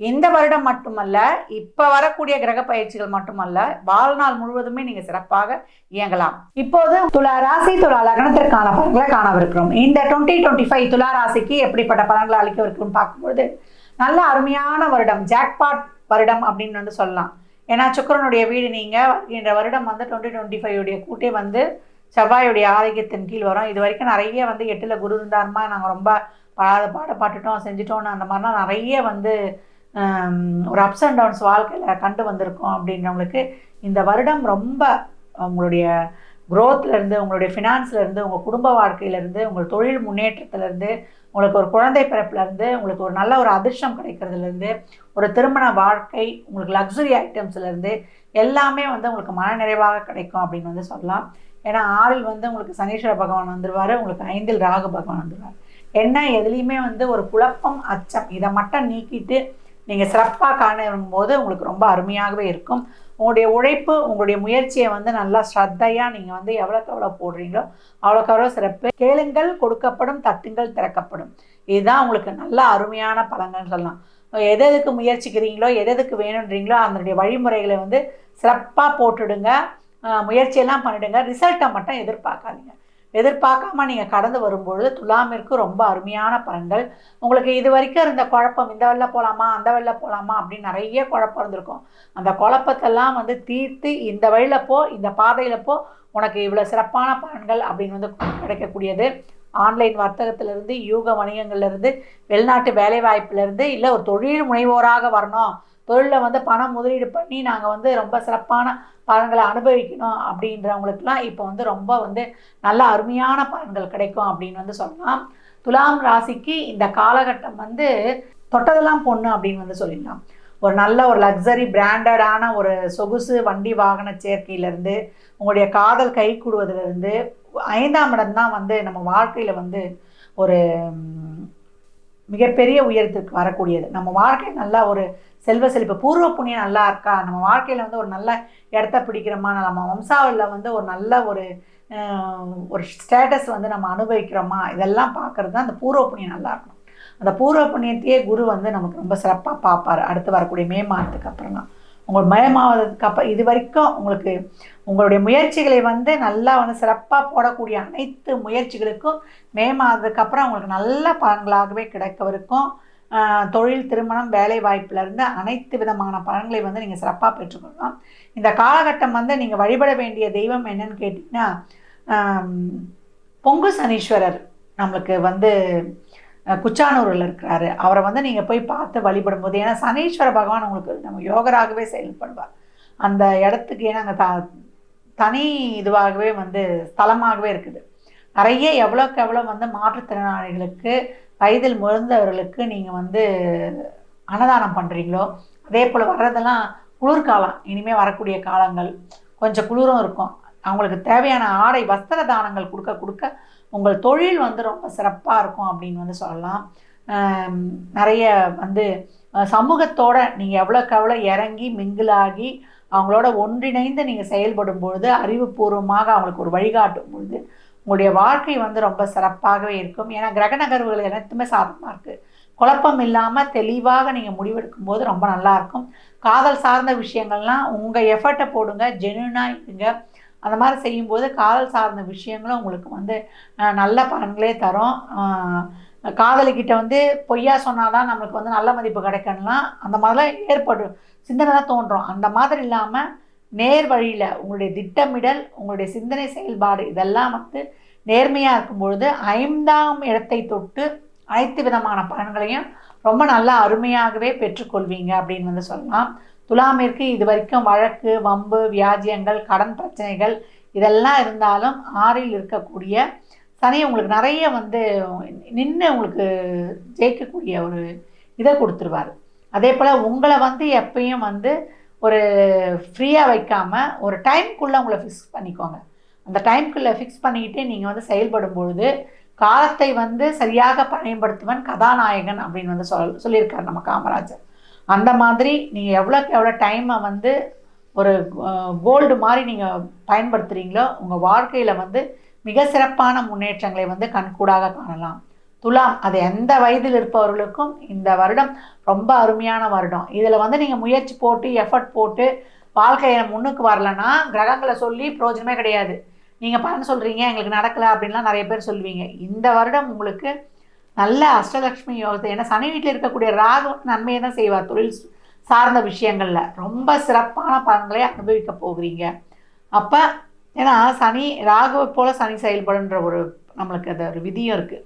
இந்த வருடம் மட்டுமல்ல இப்போ வரக்கூடிய கிரக பயிற்சிகள் மட்டுமல்ல வாழ்நாள் முழுவதுமே நீங்க சிறப்பாக இயங்கலாம். இப்போது துலா ராசி துலா லக்னத்திற்கான பலன்களை காணவிருக்கிறோம். இந்த டுவெண்ட்டி டுவெண்ட்டி ஃபைவ் துலா ராசிக்கு எப்படிப்பட்ட பலன்களை அளிக்கவிருக்கும் பார்க்கும்போது நல்ல அருமையான வருடம் ஜாக்பாட் வருடம் அப்படின்னு வந்து சொல்லலாம். ஏன்னா சுக்கரனுடைய வீடு நீங்க இந்த வருடம் வந்து டுவெண்ட்டி டுவெண்ட்டி ஃபைவ் உடைய கூட்டே வந்து செவ்வாயுடைய ஆரோக்கியத்தின் கீழ் வரும். இது வரைக்கும் நிறைய வந்து எட்டில் குரு இருந்தாருமா நாங்கள் ரொம்ப பாட பாடப்பட்டுட்டோம் செஞ்சுட்டோம்னு அந்த மாதிரிலாம் நிறைய வந்து ஒரு அப்ஸ் அண்ட் டவுன்ஸ் வாழ்க்கையில் கண்டு வந்திருக்கோம் அப்படின்றவங்களுக்கு இந்த வருடம் ரொம்ப உங்களுடைய குரோத்லேருந்து உங்களுடைய ஃபினான்ஸ்லேருந்து உங்கள் குடும்ப வாழ்க்கையிலேருந்து உங்கள் தொழில் முன்னேற்றத்துலேருந்து உங்களுக்கு ஒரு குழந்தை பிறப்புலேருந்து உங்களுக்கு ஒரு நல்ல ஒரு அதிர்ஷ்டம் கிடைக்கிறதுலேருந்து ஒரு திருமண வாழ்க்கை உங்களுக்கு லக்ஸுரி ஐட்டம்ஸ்லேருந்து எல்லாமே வந்து உங்களுக்கு மன நிறைவாக கிடைக்கும் அப்படின்னு வந்து சொல்லலாம். ஏன்னா ஆறில் வந்து உங்களுக்கு சனீஸ்வர பகவான் வந்துடுவார் உங்களுக்கு ஐந்தில் ராகு பகவான் வந்துடுவார் என்ன எதுலேயுமே வந்து ஒரு குழப்பம் அச்சம் இதை மட்டும் நீக்கிட்டு நீங்கள் சிறப்பாக காணும் போது உங்களுக்கு ரொம்ப அருமையாகவே இருக்கும். உங்களுடைய உழைப்பு உங்களுடைய முயற்சியை வந்து நல்லா ஸ்ரத்தையாக நீங்கள் வந்து எவ்வளோக்கு எவ்வளோ போடுறீங்களோ அவ்வளோக்கு எவ்வளோ சிறப்பு. கேளுங்கள் கொடுக்கப்படும் தட்டுங்கள் திறக்கப்படும். இதுதான் உங்களுக்கு நல்ல அருமையான பலன்கள்னு சொல்லலாம். எது எதுக்கு முயற்சிக்கிறீங்களோ எது எதுக்கு வேணுன்றீங்களோ அதனுடைய வழிமுறைகளை வந்து சிறப்பாக போட்டுடுங்க. முயற்சியெல்லாம் பண்ணிடுங்க. ரிசல்ட்டை மட்டும் எதிர்பார்க்காதீங்க. எதிர்பார்க்காம நீங்கள் கடந்து வரும்பொழுது துலாமிற்கு ரொம்ப அருமையான பலன்கள். உங்களுக்கு இது வரைக்கும் இருந்த குழப்பம் இந்த வெள்ள போகலாமா அந்த வெள்ள போகலாமா அப்படின்னு நிறைய குழப்பம் இருந்திருக்கும். அந்த குழப்பத்தெல்லாம் வந்து தீர்த்து இந்த வழியில் போ இந்த பாதையில் போ உனக்கு இவ்வளோ சிறப்பான பலன்கள் அப்படின்னு வந்து கிடைக்கக்கூடியது. ஆன்லைன் வர்த்தகத்திலிருந்து யூக வணிகங்கள்லேருந்து வெளிநாட்டு வேலைவாய்ப்புலேருந்து இல்லை ஒரு தொழில் முனைவோராக வரணும் தொழிலில் வந்து பணம் முதலீடு பண்ணி நாங்கள் வந்து ரொம்ப சிறப்பான பலன்களை அனுபவிக்கணும் அப்படின்றவங்களுக்குலாம் இப்போ வந்து ரொம்ப வந்து நல்ல அருமையான பலன்கள் கிடைக்கும் அப்படின்னு வந்து சொல்லலாம். துலாம் ராசிக்கு இந்த காலகட்டம் வந்து தொட்டதெல்லாம் பொண்ணு அப்படின்னு வந்து சொல்லிடலாம். ஒரு நல்ல ஒரு லக்ஸரி பிராண்டடான ஒரு சொகுசு வண்டி வாகன சேர்க்கையிலேருந்து உங்களுடைய காதல் கை கூடுவதிலிருந்து ஐந்தாம் இடம் தான் வந்து நம்ம வாழ்க்கையில் வந்து ஒரு மிகப்பெரிய உயரத்திற்கு வரக்கூடியது. நம்ம வாழ்க்கை நல்லா ஒரு செல்வ செழிப்பு பூர்வ புண்ணியம் நல்லா இருக்கா? நம்ம வாழ்க்கையில் வந்து ஒரு நல்ல இடத்த பிடிக்கிறோமா? நம்ம வம்சாவில் வந்து ஒரு நல்ல ஒரு ஒரு ஸ்டேட்டஸ் வந்து நம்ம அனுபவிக்கிறோமா? இதெல்லாம் பார்க்கறது தான் அந்த பூர்வ புண்ணியம் நல்லா இருக்கணும். அந்த பூர்வ புண்ணியத்தையே குரு வந்து நமக்கு ரொம்ப சிறப்பாக பார்ப்பார். அடுத்து வரக்கூடிய மே மாதத்துக்கு அப்புறம் தான் உங்கள் மே அப்புறம் இது வரைக்கும் உங்களுக்கு உங்களுடைய முயற்சிகளை வந்து நல்லா வந்து சிறப்பாக போடக்கூடிய அனைத்து முயற்சிகளுக்கும் மே மாதத்துக்கு அப்புறம் உங்களுக்கு நல்ல பலன்களாகவே கிடைக்கவிருக்கும் தொழில் திருமணம் வேலை வாய்ப்பிலிருந்து அனைத்து விதமான பலன்களை வந்து நீங்கள் சிறப்பாக பெற்றுக்கொள்ளலாம். இந்த காலகட்டம் வந்து நீங்கள் வழிபட வேண்டிய தெய்வம் என்னன்னு கேட்டிங்கன்னா பொங்கு சனீஸ்வரர் நம்மளுக்கு வந்து குச்சானூரில் இருக்கிறாரு. அவரை வந்து நீங்கள் போய் பார்த்து வழிபடும் போது ஏன்னா சனீஸ்வர பகவான் உங்களுக்கு நம்ம யோகராகவே செயல்படுவார் அந்த இடத்துக்கு ஏன்னா அங்கே த தனி இதுவாகவே வந்து ஸ்தலமாகவே இருக்குது. நிறைய எவ்வளோக்கு எவ்வளோ வந்து மாற்றுத்திறனாளிகளுக்கு வயதில் முழுந்தவர்களுக்கு நீங்கள் வந்து அன்னதானம் பண்ணுறீங்களோ அதே போல் வர்றதெல்லாம் குளிர்காலம். இனிமேல் வரக்கூடிய காலங்கள் கொஞ்சம் குளிரும் இருக்கும். அவங்களுக்கு தேவையான ஆடை வஸ்திர தானங்கள் கொடுக்க கொடுக்க உங்கள் தொழில் வந்து ரொம்ப சிறப்பாக இருக்கும் அப்படின்னு வந்து சொல்லலாம். நிறைய வந்து சமூகத்தோட நீங்கள் எவ்வளோக்கு எவ்வளோ இறங்கி மிங்கிளாகி அவங்களோட ஒன்றிணைந்து நீங்கள் செயல்படும் பொழுது அறிவுபூர்வமாக அவங்களுக்கு ஒரு வழிகாட்டும் பொழுது உங்களுடைய வாழ்க்கை வந்து ரொம்ப சிறப்பாகவே இருக்கும். ஏன்னா கிரக நகர்வுகள் அனைத்துமே சாதகமாக இருக்குது குழப்பம் இல்லாமல் தெளிவாக நீங்கள் முடிவெடுக்கும் போது ரொம்ப நல்லாயிருக்கும் காதல் சார்ந்த விஷயங்கள்லாம் உங்கள் எஃபர்ட்டை போடுங்க ஜெனுனாக இருங்க. அந்த மாதிரி செய்யும்போது காதல் சார்ந்த விஷயங்களும் உங்களுக்கு வந்து நல்ல பலன்களே தரும். காதலிக்கிட்ட வந்து பொய்யா சொன்னாதான் நம்மளுக்கு வந்து நல்ல மதிப்பு கிடைக்கணும்லாம் அந்த மாதிரிலாம் ஏற்படும் சிந்தனை தான் தோன்றும். அந்த மாதிரி இல்லாமல் நேர் வழியில் உங்களுடைய திட்டமிடல் உங்களுடைய சிந்தனை செயல்பாடு இதெல்லாம் வந்து நேர்மையாக இருக்கும் பொழுது ஐந்தாம் இடத்தை தொட்டு அனைத்து விதமான பலன்களையும் ரொம்ப நல்லா அருமையாகவே பெற்றுக்கொள்வீங்க அப்படின்னு வந்து சொல்லலாம். துலாமிற்கு இது வரைக்கும் வழக்கு வம்பு வியாஜியங்கள் கடன் பிரச்சனைகள் இதெல்லாம் இருந்தாலும் ஆறில் இருக்கக்கூடிய சனி உங்களுக்கு நிறைய வந்து நின்று உங்களுக்கு ஜெயிக்கக்கூடிய ஒரு இதை கொடுத்துருவார். அதே போல் உங்களை வந்து எப்பயும் வந்து ஒரு ஃப்ரீயாக வைக்காமல் ஒரு டைம்குள்ளே உங்களை ஃபிக்ஸ் பண்ணிக்கோங்க. அந்த டைம்குள்ளே ஃபிக்ஸ் பண்ணிக்கிட்டு நீங்கள் வந்து செயல்படும் பொழுது காலத்தை வந்து சரியாக பயன்படுத்துவன் கதாநாயகன் அப்படின்னு வந்து சொல் சொல்லியிருக்கார் நம்ம காமராஜர். அந்த மாதிரி நீங்கள் எவ்வளோக்கு எவ்வளோ டைமை வந்து ஒரு கோல்டு மாதிரி நீங்கள் பயன்படுத்துகிறீங்களோ உங்கள் வாழ்க்கையில் வந்து மிக சிறப்பான முன்னேற்றங்களை வந்து கண்கூடாக காணலாம். துலாம் அது எந்த வயதில் இருப்பவர்களுக்கும் இந்த வருடம் ரொம்ப அருமையான வருடம். இதில் வந்து நீங்கள் முயற்சி போட்டு எஃபர்ட் போட்டு வாழ்க்கையை முன்னுக்கு வரலன்னா கிரகங்களை சொல்லி பிரயோஜனமே கிடையாது. நீங்கள் பலன் சொல்கிறீங்க எங்களுக்கு நடக்கலை அப்படின்லாம் நிறைய பேர் சொல்லுவீங்க. இந்த வருடம் உங்களுக்கு நல்ல அஷ்டலக்ஷ்மி யோகத்தை ஏன்னா சனி வீட்டில் இருக்கக்கூடிய ராகு நன்மையை தான் செய்வார் தொழில் சார்ந்த விஷயங்களில். ரொம்ப சிறப்பான பலன்களை அனுபவிக்க போகிறீங்க. அப்போ ஏன்னா சனி ராகுவை போல் சனி செயல்படுன்ற ஒரு நம்மளுக்கு அது ஒரு விதியும் இருக்குது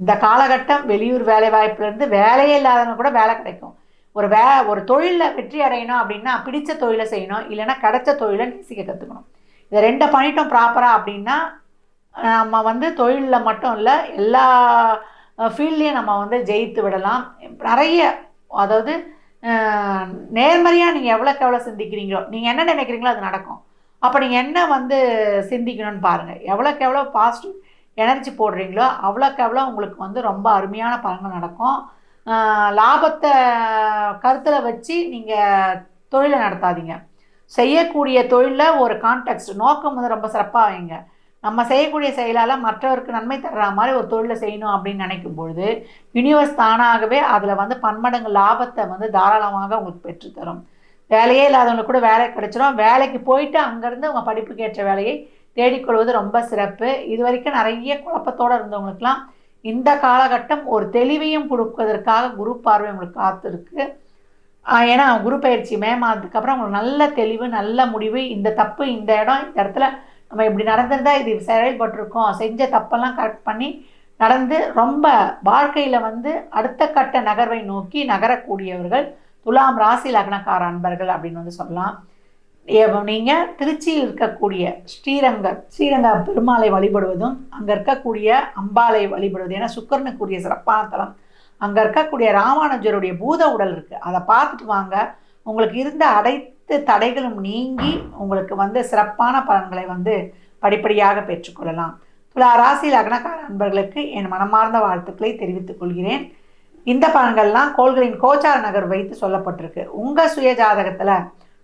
இந்த காலகட்டம் வெளியூர் வேலை வாய்ப்புலேருந்து வேலையே இல்லாதவங்க கூட வேலை கிடைக்கும். ஒரு வே ஒரு தொழிலில் வெற்றி அடையணும் அப்படின்னா பிடித்த தொழிலை செய்யணும். இல்லைன்னா கிடைச்ச தொழிலை நேசிக்க கற்றுக்கணும் இதை ரெண்டை பண்ணிட்டோம் ப்ராப்பராக அப்படின்னா நம்ம வந்து தொழிலில் மட்டும் இல்லை எல்லா ஃபீல்ட்லேயே நம்ம வந்து ஜெயித்து விடலாம். நிறைய அதாவது நேர்மறையாக நீங்கள் எவ்வளோக்கு எவ்வளோ சிந்திக்கிறீங்களோ நீங்கள் என்ன நினைக்கிறீங்களோ அது நடக்கும். அப்போ நீங்கள் என்ன வந்து சிந்திக்கணும்னு பாருங்கள் எவ்வளோக்கு எவ்வளோ பாசிட்டிவ் எனர்ஜி போடுறீங்களோ அவ்வளோக்கு எவ்வளோ உங்களுக்கு வந்து ரொம்ப அருமையான பலன்கள் நடக்கும். லாபத்தை கருத்தில் வச்சு நீங்கள் தொழிலை நடத்தாதீங்க. செய்யக்கூடிய தொழிலில் ஒரு கான்டெக்ட் நோக்கம் வந்து ரொம்ப சிறப்பாக வைங்க. நம்ம செய்யக்கூடிய செயலால் மற்றவருக்கு நன்மை தர்ற மாதிரி ஒரு தொழிலை செய்யணும் அப்படின்னு நினைக்கும் பொழுது யூனிவர்ஸ் தானாகவே அதில் வந்து பன்மடங்கு லாபத்தை வந்து தாராளமாக உங்களுக்கு பெற்றுத்தரும் வேலையே இல்லாதவங்களுக்கு கூட வேலை கிடைச்சிடும் வேலைக்கு போயிட்டு அங்கேருந்து உங்கள் படிப்புக்கு ஏற்ற வேலையை தேடிக்கொள்வது ரொம்ப சிறப்பு. இது வரைக்கும் நிறைய குழப்பத்தோடு இருந்தவங்களுக்கெல்லாம் இந்த காலகட்டம் ஒரு தெளிவையும் கொடுப்பதற்காக குரு பார்வை உங்களுக்கு காத்திருக்கு. ஏன்னா குரு பயிற்சி மே மாதத்துக்கு அப்புறம் உங்களுக்கு நல்ல தெளிவு நல்ல முடிவு இந்த தப்பு இந்த இடம் இந்த இடத்துல நம்ம இப்படி நடந்திருந்தால் இது செயல்பட்டிருக்கோம் செஞ்ச தப்பெல்லாம் கரெக்ட் பண்ணி நடந்து ரொம்ப வாழ்க்கையில் வந்து அடுத்த கட்ட நகர்வை நோக்கி நகரக்கூடியவர்கள் துலாம் ராசி லக்னக்கார அன்பர்கள் அப்படின்னு வந்து சொல்லலாம். நீங்கள் திருச்சியில் இருக்கக்கூடிய ஸ்ரீரங்க ஸ்ரீரங்க பெருமாளை வழிபடுவதும் அங்கே இருக்கக்கூடிய அம்பாலை வழிபடுவது. ஏன்னா சுக்கரனுக்குரிய சிறப்பான தலம். அங்கே இருக்கக்கூடிய ராமானுஜருடைய பூத உடல் இருக்குது அதை பார்த்துட்டு வாங்க. உங்களுக்கு இருந்த அடை அனைத்து தடைகளும் நீங்கி உங்களுக்கு வந்து சிறப்பான பலன்களை வந்து படிப்படியாக பெற்றுக்கொள்ளலாம். துலா ராசி லக்னக்கார நண்பர்களுக்கு என் மனமார்ந்த வாழ்த்துக்களை தெரிவித்துக் கொள்கிறேன். இந்த பலன்கள்லாம் கோள்களின் கோச்சார நகர் வைத்து சொல்லப்பட்டிருக்கு. உங்கள் சுய ஜாதகத்தில்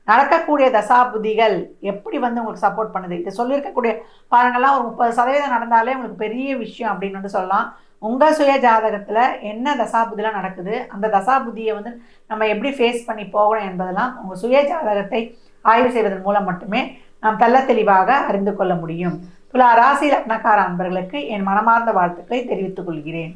நடக்கக்கூடிய தசாபுதிகள் எப்படி வந்து உங்களுக்கு சப்போர்ட் பண்ணுது? இதை சொல்லியிருக்கக்கூடிய பலன்கள்லாம் ஒரு முப்பது சதவீதம் நடந்தாலே உங்களுக்கு பெரிய விஷயம் அப்படின்னு வந்து சொல்லலாம். உங்கள் சுய ஜாதகத்தில் என்ன தசாபுதிலாம் நடக்குது? அந்த தசாபுதியை வந்து நம்ம எப்படி ஃபேஸ் பண்ணி போகணும் என்பதெல்லாம் உங்கள் சுய ஜாதகத்தை ஆய்வு செய்வதன் மூலம் மட்டுமே நாம் தெல்ல தெளிவாக அறிந்து கொள்ள முடியும். துலா ராசி லக்னக்கார அன்பர்களுக்கு என் மனமார்ந்த வாழ்த்துக்களை தெரிவித்துக் கொள்கிறேன்.